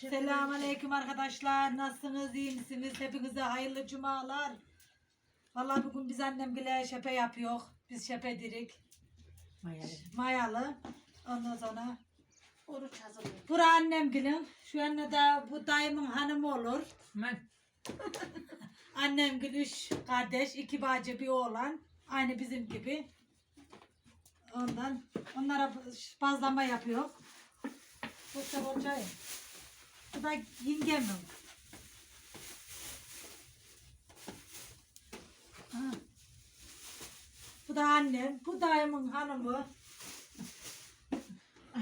Selamünaleyküm arkadaşlar. Nasılsınız? iyi misiniz? Hepinize hayırlı cumalar. Vallahi bugün biz annem bile şepe yapıyor. Biz şepe dirik. Mayalı. Ondan sonra Oruç hazırlıyor. bura annem gülüm. Şu yanına da bu dayımın hanımı olur. Ben Annem gül üç kardeş, iki bacı, bir oğlan. Aynı bizim gibi. Ondan onlara bazlama yapıyor. Çok da. Bu da yengemin. Ha. Bu da annem, bu dayımın hanımı.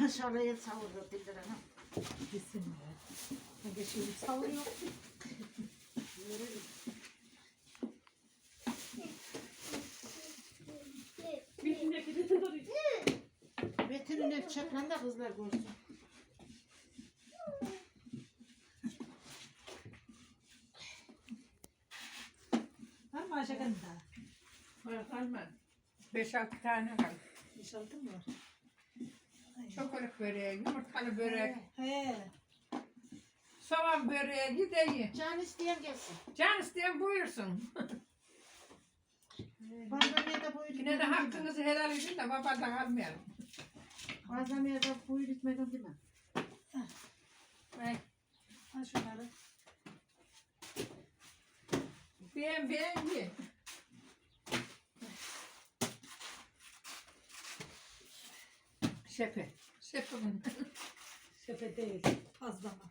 Aşağıya savurdu dildir hanım. Gitsin be. Ben geçeyim savuruyor. Metin'in hep çaklan da kızlar görsün. 5-6 tane var. Boşaltın mı? Çokolik böreği, yumurtalı börek, He. soğan böreği, gideyi. Can isteyen gelsin. Can isteyen buyursun. Malzemeye de buyur Yine de gitmeden deme. hakkınızı helal edin de babadan almayalım. Malzemeye de buyur gitmeden deme. Ay, Al şunları. Beğen beğen ye. Şepe. Şepe bunu. Şefe değil. Pazlama.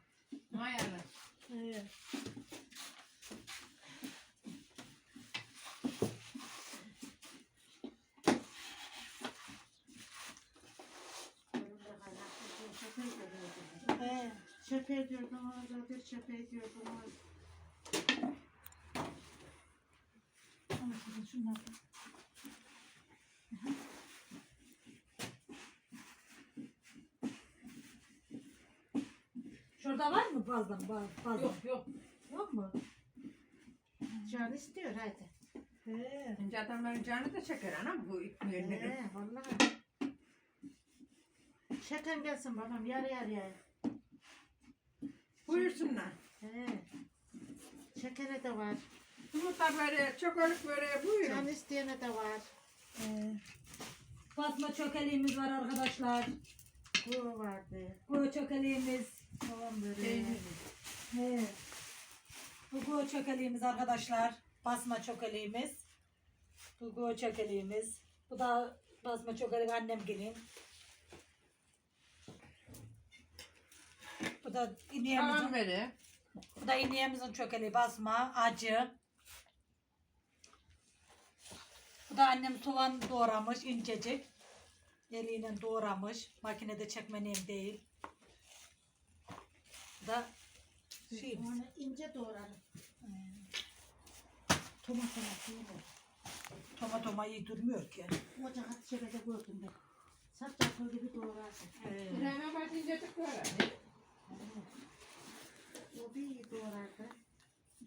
Şepe diyordum. He. Şepe diyordum orada bir şepe diyordum orada. Al kızım şunları. Aha. Şurada var mı pazlama? Pazlama. Yok yok. Yok mu? Can istiyor hadi. He. Önce adamların canı da çeker anam bu ekmeğini. He vallahi. Şeker gelsin babam yarı yarıya. Buyursunlar. He. Şekere de var. Yumurta böreği, çokoluk böreği Can buyurun. isteyene de var. He. Basma çökeliğimiz var arkadaşlar. Bu vardı. Bu çökeliğimiz. Soğan böreği. Peynir. He. Bu go çökeliğimiz arkadaşlar. Basma çökeliğimiz. Bu go çökeliğimiz. Bu da basma çökelik annem gelin. Bu da Tamam ineğimizin, böreği. bu da ineğimizin çökeliği basma, acı. Bu da annem soğan doğramış incecik. Eliyle doğramış. Makinede çekmeneyim değil. Da şeyimiz. Onu ince doğrarım. Tomat tomat değil mi? Toma toma iyi durmuyor ki. Ocak at şebede gördüm ben. Saç gibi doğrarsın. Ee, Kireme başınca tıklara. O bir iyi doğrardı.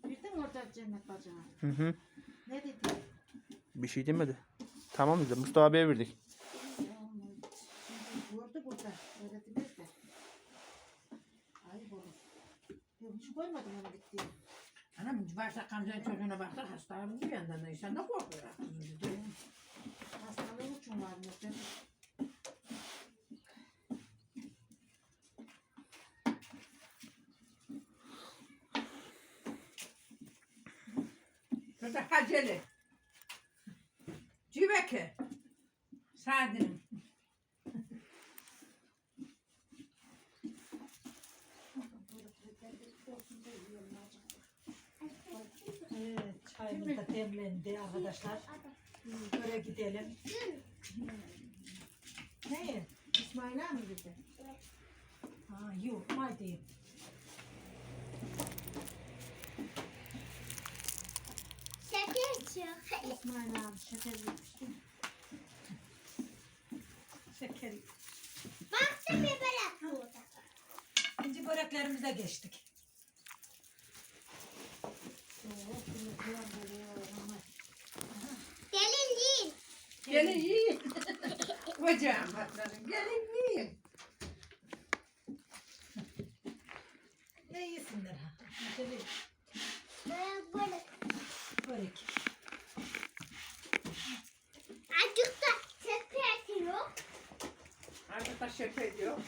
Bildin mi orada cennet bacağı? Hı hı. Ne dedi? Bir şey demedi. Tamam dedi. Mustafa abiye verdik. Gördü burada. Öyle demez de. Ayıp olur. Ben hiç koymadım onu gittiğini. Anam varsa kamzanın çocuğuna baksana hastalığı bir yandan da insan da korkuyor. Hastalığı için var mı? Şurada haceli. Civeke. Sadin. Evet, çayımız da demlendi arkadaşlar. Böyle gidelim. Ne? İsmail abi mi dedi? Ha, yok, haydi. İsmail abi şeker yemişti. Şeker. İkinci böreklerimize geçtik. Böyle ama. Gelin yiyin. Bacağım patladı. Gelin yiyin. Şöyle Ben böyle börek. azıcık da sepet yok. Artık da şefe ediyor.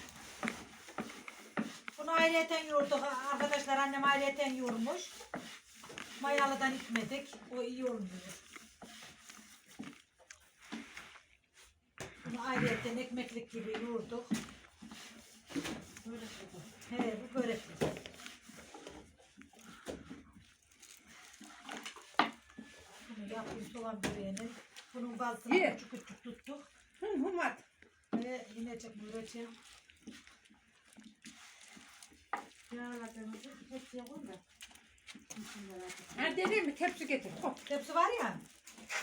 Bunu ayrıyeten yoğurduk. Arkadaşlar annem ayrıyeten yoğurmuş. Mayalıdan itmedik. O iyi olmuyor. Bunu ayrıyeten ekmeklik gibi yoğurduk. Böyle bu. He bu börekli. Bunu yapayım soğan böreğini. Bunun bazısını Ye. küçük küçük tuttuk. Hım hım at. Ve yine çok böreği. Yağladığımızı hepsiye koy da. Ha dediğim bir tepsi getir. Hop. Hepsi var ya.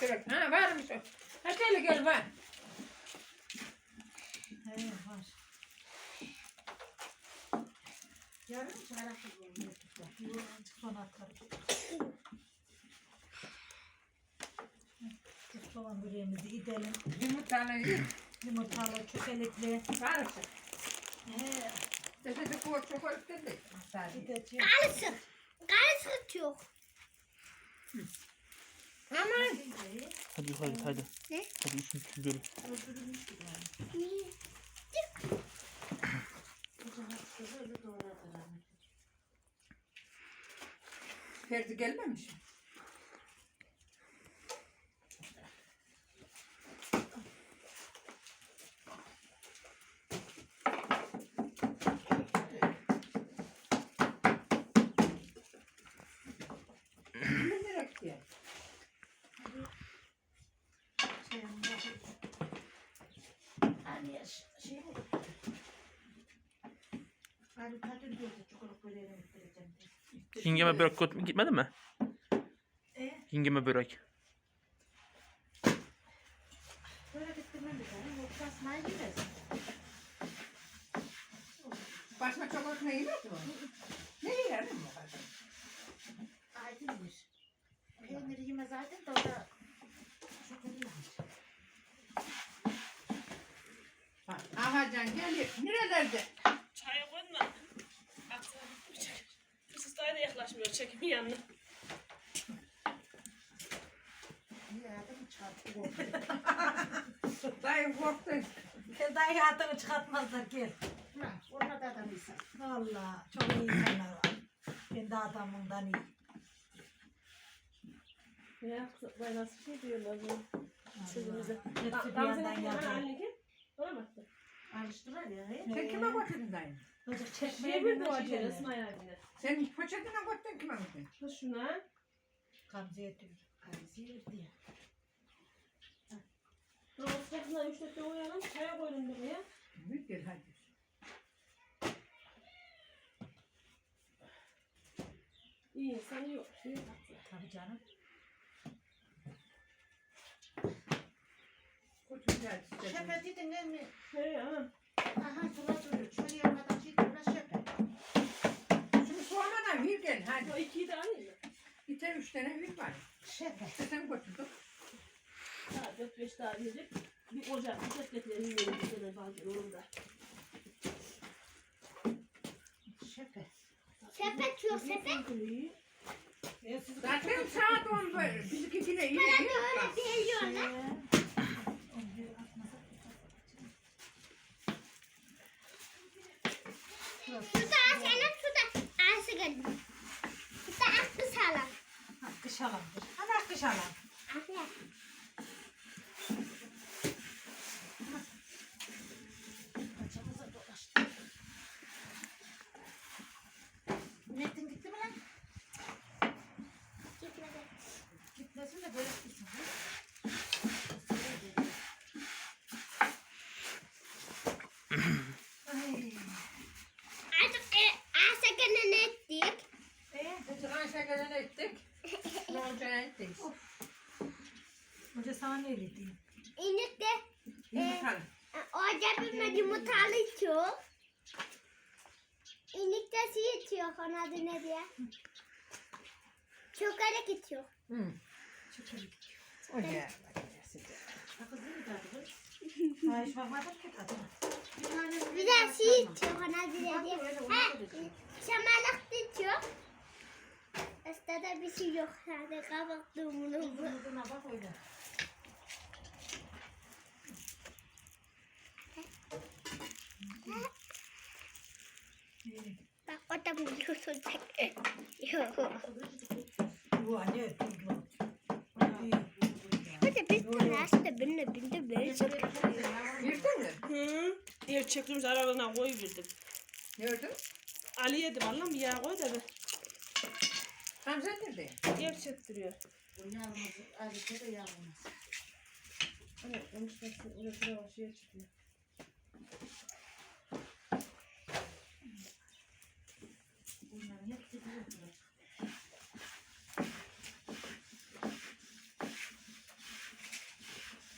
Evet. Ha varmış o. Ha gel gel var. He var. Yarın bu. Bu azıcık sonra atarım. Şu soğan böreğimizi gidelim. Yumurtalı Yumurtalı, çökelikli. karışık. He, Dedi de koy çok koy dedi. Sadece. gideceğim. Karışık. Karışık yok. Aman. Hadi hadi hadi. Ne? Hadi üçün üçün bölü. Niye? Kocaman kızı öyle doğradılar. Ferdi gelmemiş. mi? Hani şey mi? Kadın diyordu çikolata böreğini bitireceğim diye. Yengeme börek götürüp gitmedin mi? E, Yengeme börek. Böyle bitirmem bir tane. Yoksa asmayı yemez. Başka çok ekmeği yemez mi? Ne yerim bu kadar? Aydınmış. Peyniri yemez aydın da o da şekerli yemiş. Bak, Ahacan geliyor. Nerelerde? Çaya koyma. Daha da yaklaşmıyor çekimin yanına. Dayı korktu. gel dayı adını çıkartmazlar gel. Ha, orada da adam insan. Valla çok iyi insanlar var. Ben de adamımdan iyi. Ya ben nasıl şey diyorlar bu sözümüze. Hepsi bir yandan yazıyor. Bana baktı. Alıştılar ya. Sen kime götürdün dayı? Çocuk Şey çekmeye bir bu bir acele şey İsmail abine. Sen poşetine götürdün kime götürdün? Şu şuna. Gamze'ye diyor. Ya. Doğru sıcakından üç dakika uyanım. Çaya koydum buraya. Gel hadi. İyi insan olur. Şey. Tabii canım. Şepe dedin değil mi? He anam. Aha şuna duruyor. Yapmadan şey duruyor şepe. Şimdi soğanadan bir gel hadi. O ikiyi de alayım tane üç tane bir var. Şepe. İşte sen götürdün. Daha dört beş daha yiyecek. Bir ocak, bir tek getirelim. Yiyelim bir tane bazı yolunda. Şepe. Sepet yok sepet. Zaten saat on böyle. Bizimki bile iyi. Bana da öyle diyorlar. Suda senin suda Ayşe geldi. Suda aklı salam. Kış alandır. Ana kış alan. Afiyet. Kaçamıza dolaştı. Metin gitti mi lan? Gitmedi. Gitmesin de böyle gitsin. Ay. Artık e, Ayşe gelene ettik. E, Ayşe gelene ettik. Olacağını ettik. hoca sana ne dedi? İnik de Yumurtalı. e, orada bilmedi yumurtalı içiyor. İnik de şey içiyor. Onun adı ne diye? Çökerek içiyor. Hı. Çok iyi. O? Ay hiç bakmadım ki tadına. Bir de şey içiyor. Onun adı ne diye? Ha, da içiyor. Da bir şey yok. Sadece kapattım bunu. Yumurtuna bak öyle. Bak o da bunu tutacak. Yok. Bu anne. O da bir tane aslında benimle binde böyle çok. Girdin mi? Hı. Diğer çektiğimiz aralığına koyuverdim. Gördün. Ali yedim bir yağ koy da ben. Hamza nerede? Diğer çektiriyor. Bu yağmur, acısı da yağmur. Evet, konuşması öyle sıra şeye çıkıyor. Bunların hepsi bir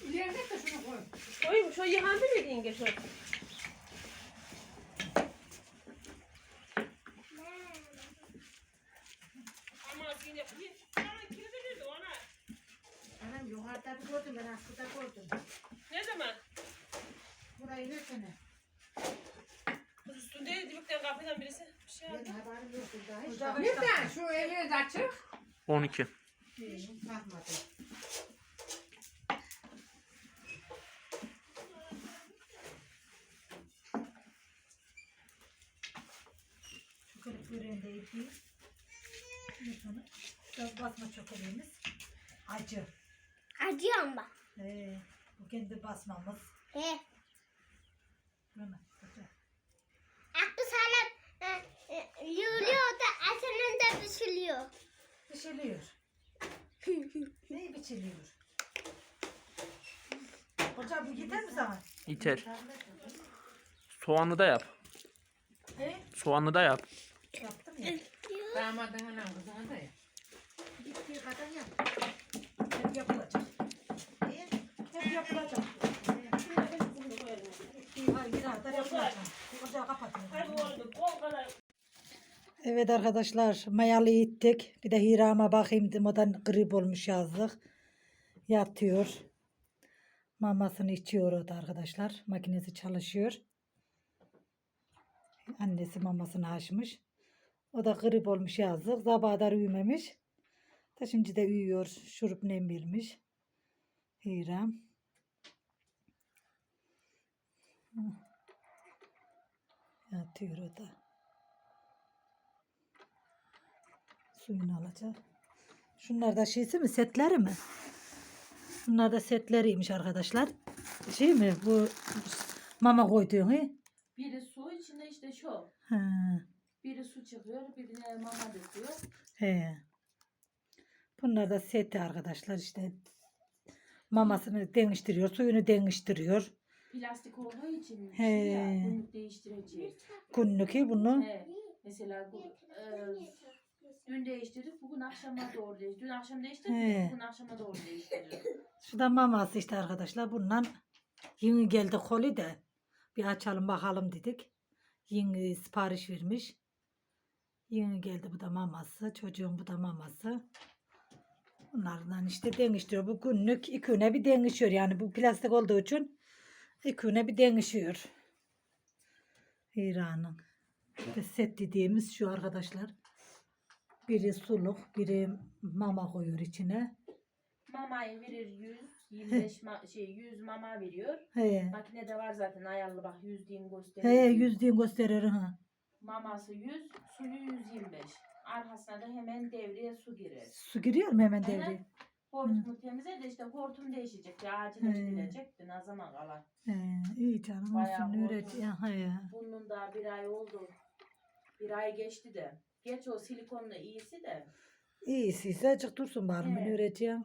İleride de şunu koy. Koymuş o yıkandı mıydı yenge şu? Ama yine bir ama kilidi dedi ona. Anam yukarıda bir gördüm ben askıda gördüm. Ne zaman? Burayı ne sene? Kız üstündeydi dibikten kapıdan birisi. Bir şey Ben aldı. haberim yoktu daha hiç Hocam- Nereden? Şu açık. 12. bakmadım. Çikolat böreğindeydi. Sonra biraz basma çikolatımız. Acı. Acıyorum bak. Ee, bu kendi basmamız. He. Güzel. Aklı salam. Yürüyor da asanın da pişiriyor. Pişiriyor. Neyi biçiliyor? Hocam bu yeter mi sana? İter. Soğanlı da yap. He? Soğanlı da yap. Yaptım ya. Damadının kızına da ya. Gittiği kadar yap. Hep yapılacak. Hep yapılacak. Hayır, bir kadar yapılacak. Ocağı kapatın. Hadi oğlum kol kadar. Evet arkadaşlar mayalı ittik. Bir de Hiram'a bakayım da grip olmuş yazdık. Yatıyor. Mamasını içiyor o da arkadaşlar. Makinesi çalışıyor. Annesi mamasını açmış. O da grip olmuş yazdık. Sabah da uyumamış. Da şimdi de uyuyor. Şurup nem vermiş. Hiram. Hı. Yatıyor o da. Suyunu alacak. Şunlar da şeysi mi? Setleri mi? Bunlar da setleriymiş arkadaşlar. Şey mi? Bu mama koyduğun he? Biri su içinde işte şu. He. Biri su çıkıyor, birine mama döküyor. He. Bunlar da seti arkadaşlar işte. Mamasını değiştiriyor, suyunu değiştiriyor. Plastik olduğu için He. şey ya, günlük değiştirecek. Günlük he bunu. He. Mesela bu, e, dün değiştirdik, bugün akşama doğru değiştirdik. Dün akşam değiştirdik, He. bugün akşama doğru değiştiriyoruz. Şu da maması işte arkadaşlar. Bundan yeni geldi koli de. Bir açalım bakalım dedik. Yeni sipariş vermiş. Yeni geldi bu da maması. Çocuğun bu da maması. Bunlardan işte değiştiriyor. Bu günlük iki güne bir değişiyor. Yani bu plastik olduğu için iki güne bir değişiyor. İran'ın. Set dediğimiz şu arkadaşlar. Biri suluk, biri mama koyuyor içine. Mamayı verir 100, 25 ma şey 100 mama veriyor. He. Makinede var zaten ayarlı bak 100 diyeyim gösteriyor. He yüzdüğün gösterir ha. Maması 100, suyu 125. Arkasına da hemen devreye su girer. Su giriyor mu hemen devreye? Hortumu temizle de işte hortum değişecek. Ya acile gidilecekti ne zaman kalan. He, iyi canım Bayağı olsun. He. Bunun daha bir ay oldu. Bir ay geçti de. Geç o silikonlu iyisi de. İyisi azıcık dursun bari Evet. öğreteceğim.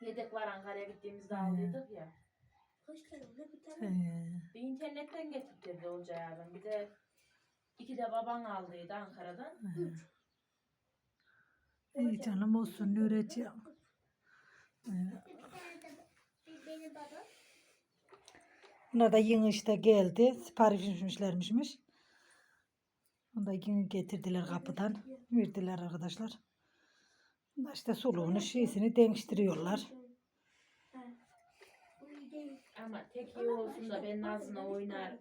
Yedek var Ankara'ya gittiğimizde He. aldıydık ya. He. Bir internetten getirtirdi Olcay abim. Bir de iki de baban aldıydı Ankara'dan. he. İyi canım olsun babam. Bunlar da yeni işte geldi. Sipariş etmişlermişmiş. Onu da getirdiler kapıdan. Verdiler arkadaşlar. Bunlar işte suluğunu şeysini değiştiriyorlar. Ama tek iyi olsun da ben Nazlı'na oynar.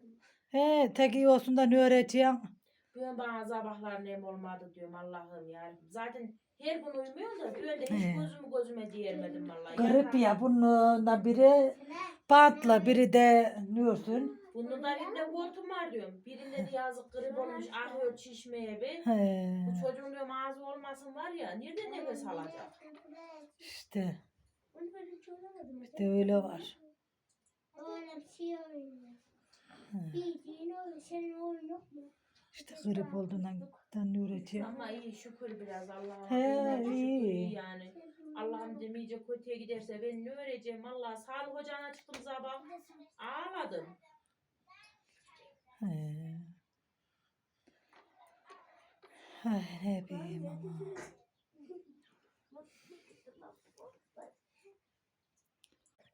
He tek iyi olsun da ne öğreteceğim? Bugün bana sabahlar nem olmadı diyorum Allah'ım ya. Zaten her gün uyumuyorum da de hiç He. gözümü gözüme diyermedim vallahi. Yatağa- ya bunun biri bantla biri de nüyorsun. Bunun da birinde hortum var diyorum. Birinde de yazık grip olmuş ahıyor çişmeye be. He, Bu çocuğun diyorum ağzı olmasın var ya nerede nefes alacak? işte, oynamadım. işte öyle var. Öyle bir şey oynuyor. Bildiğin oyun. Senin oyun yok mu? İşte grip olduğundan nüretiyor. Ama iyi şükür biraz Allah'a. He, He, şükür iyi. iyi yani. Allah'ım demeyecek kötüye giderse ben ne öreceğim Allah. Sağlık ocağına çıktım sabah. Ağladım. He. Ay ne bileyim ama.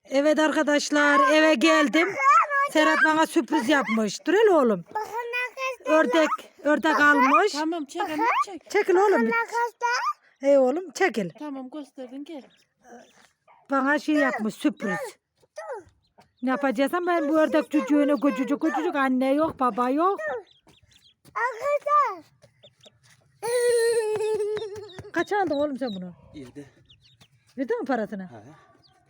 Evet arkadaşlar eve geldim. Serhat bana sürpriz yapmış. Dur hele oğlum. Ördek, ördek almış. Tamam çek anne çek. Çekil oğlum. Hey oğlum çekil. Tamam gösterdin gel. Bana şey yapmış sürpriz. Ne yapacaksan ben bu ördek çocuğunu küçücük küçücük anne yok baba yok. Kaç aldın oğlum sen bunu? Yedi. Verdin mi parasını? He.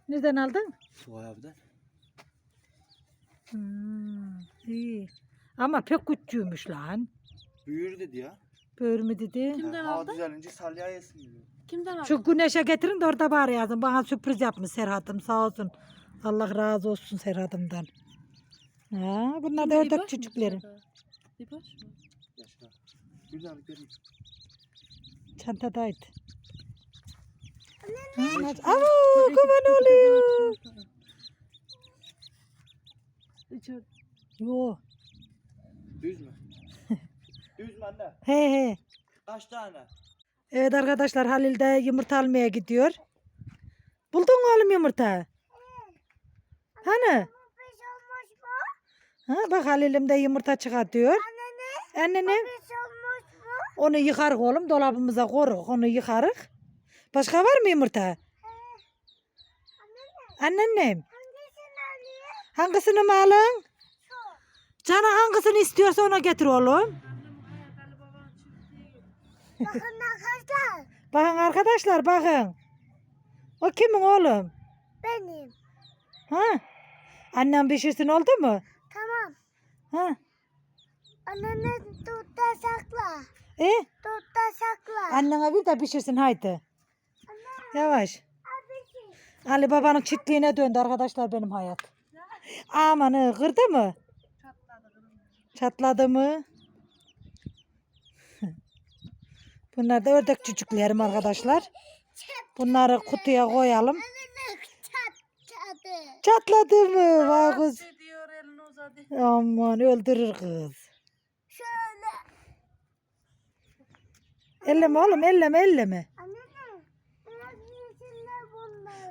Nereden aldın? Suhay abiden. Hmm, iyi. Ama pek küçüğümüş lan. Büyür dedi ya. Böyle mi dedi? Kimden Hava aldın? düzelince salya yesin diyor. Kimden aldın? Şu güneşe getirin de orada bari yazın. Bana sürpriz yapmış Serhat'ım sağ olsun. Allah razı olsun Serhat'ımdan. Ha, bunlar da ördek çocukların. Bir boş mu? Yaşa. Göreyim. Çantadaydı. Aa, kurban oluyor. İçer- Yo. Düz mü? Düz mü anne? He he. Kaç tane? Evet arkadaşlar Halil de yumurta almaya gidiyor. Buldun mu oğlum yumurta? Hani? Ha, bak Halil'im de yumurta çıkartıyor. Anneannem. Onu yıkarık oğlum dolabımıza koruk onu yıkarık. Başka var mı yumurta? Anneannem. Hangisini mi alın? Cana hangisini istiyorsa ona getir oğlum. Bakın arkadaşlar bakın. O kimin oğlum? Benim. Ha? Annem pişirsin oldu mu? Tamam. Ha? Annene tutta sakla. E? Tutta sakla. Annene bir de pişirsin haydi. Yavaş. Ali babanın çiftliğine döndü arkadaşlar benim hayat. Amanı kırdı mı? Çatladı mı? Bunlar da ördek çocuklarım arkadaşlar. Bunları kutuya koyalım. Çatladı. Mı? Vay kız. Diyor elini uzadı. Aman öldürür kız. Şöyle. Elleme oğlum elleme elleme.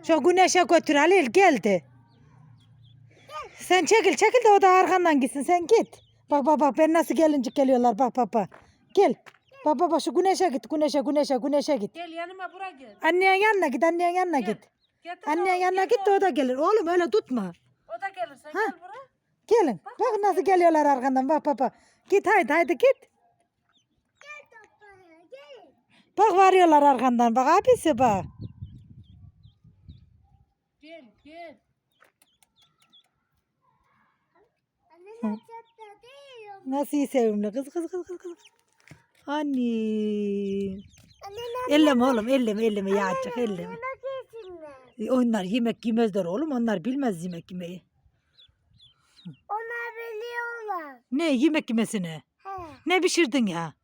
Şu güneşe götür Halil geldi. Sen çekil çekil de o da arkandan gitsin sen git. Bak bak bak ben nasıl gelince geliyorlar bak bak bak. Gel. Bak bak bak şu güneşe git güneşe güneşe güneşe git. Gel yanıma bura gel. Annenin yanına git annenin yanına git. Getir Annenin oğlum, yanına gel git de o da gelir. Oğlum öyle tutma. O da gelirse Ha. gel buraya. Gelin. Bak nasıl geliyorlar arkandan bak bak bak. Git haydi haydi git. Gel toprağa gel. Bak varıyorlar arkandan bak abisi bak. Gel gel. Anne. Nasıl iyi sevimli kız kız kız kız kız. Anne. Anne Elleme oğlum elleme elleme yağacak elleme. E, Onlar yemek yemezler oğlum. Onlar bilmez yemek yemeyi. Onlar biliyorlar. Ne yemek yemesini? He. Ne pişirdin ya?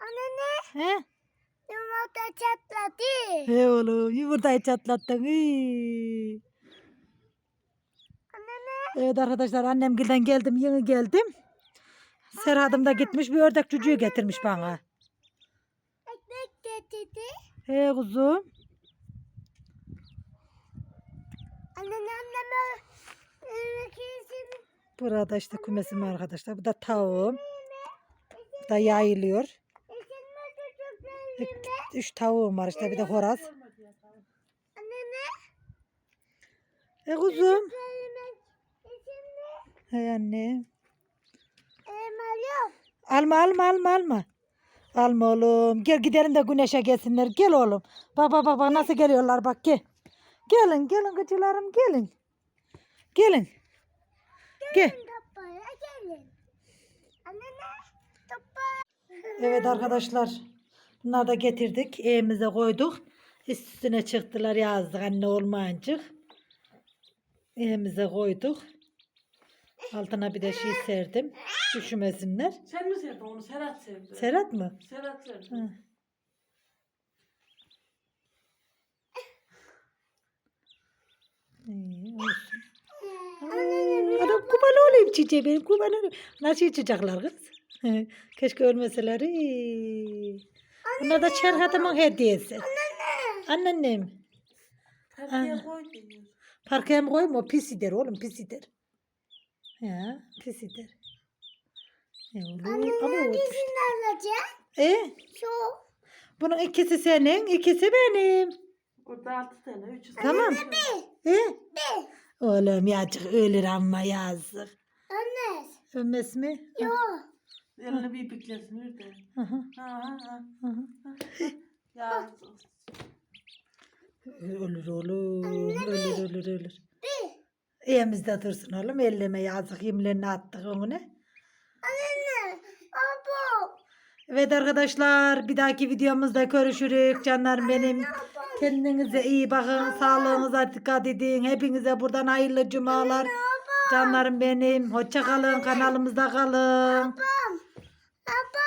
Anne ne? He? Yumurta çatladı. He oğlum yumurtayı çatlattın. Hii. Anne ne? Evet arkadaşlar annem gilden geldim yeni geldim. Serhat'ım da gitmiş bir ördek çocuğu getirmiş bana. Ekmek getirdi. He kuzum. Anne anneme yemek yesin. Burada işte kümesim arkadaşlar. Bu da tavuğum. Bu da yayılıyor. Üç tavuğum var işte bir de ne? E kuzum. Yemek yesinme. He anne. Alma alma alma alma. Alma oğlum. Gel gidelim de güneşe gelsinler. Gel oğlum. Bak bak bak nasıl geliyorlar bak gel. Gelin gelin gıcılarım gelin. Gelin. Gel. Gelin. Anne ne? Evet arkadaşlar. Bunları da getirdik. Evimize koyduk. Üstüne çıktılar yazdık anne olmayınca. Evimize koyduk. Altına bir de şey serdim. Üşümesinler. Sen mi sevdin onu? Serhat sevdi. Serhat mı? Serhat sevdi. Hı. İyi, olsun. Adam kumalı olayım çiçeği benim kumalı olayım. Nasıl içecekler kız? Keşke ölmeseler. Bunlar da Serhat'ımın hediyesi. Anneannem. Terkiye koy diyor. Parkaya mı koyayım o pis gider oğlum pis gider. Ya pis. E ama o- Hangisini alacağım? E, Şu. bunun ikisi senin, ikisi benim. Orada altı tane. Üç Tamam. E? Bir. Oğlum yazık ölür ama yazık. Anne. Ölmez mi? Yok. Elini bir büklesin öyle. Hı hı, Ha ha ha. hı hı. Ya. Ölür oğlum. Ölür ölür ölür. Bir. Evimizde dursun oğlum. Elleme yazık. Yemlerini attık onu. Anne. Abo. Evet arkadaşlar bir dahaki videomuzda görüşürük canlarım benim. Kendinize iyi bakın. Sağlığınıza dikkat edin. Hepinize buradan hayırlı cumalar. Canlarım benim. Hoşça kalın. Kanalımızda kalın. Babam. Babam.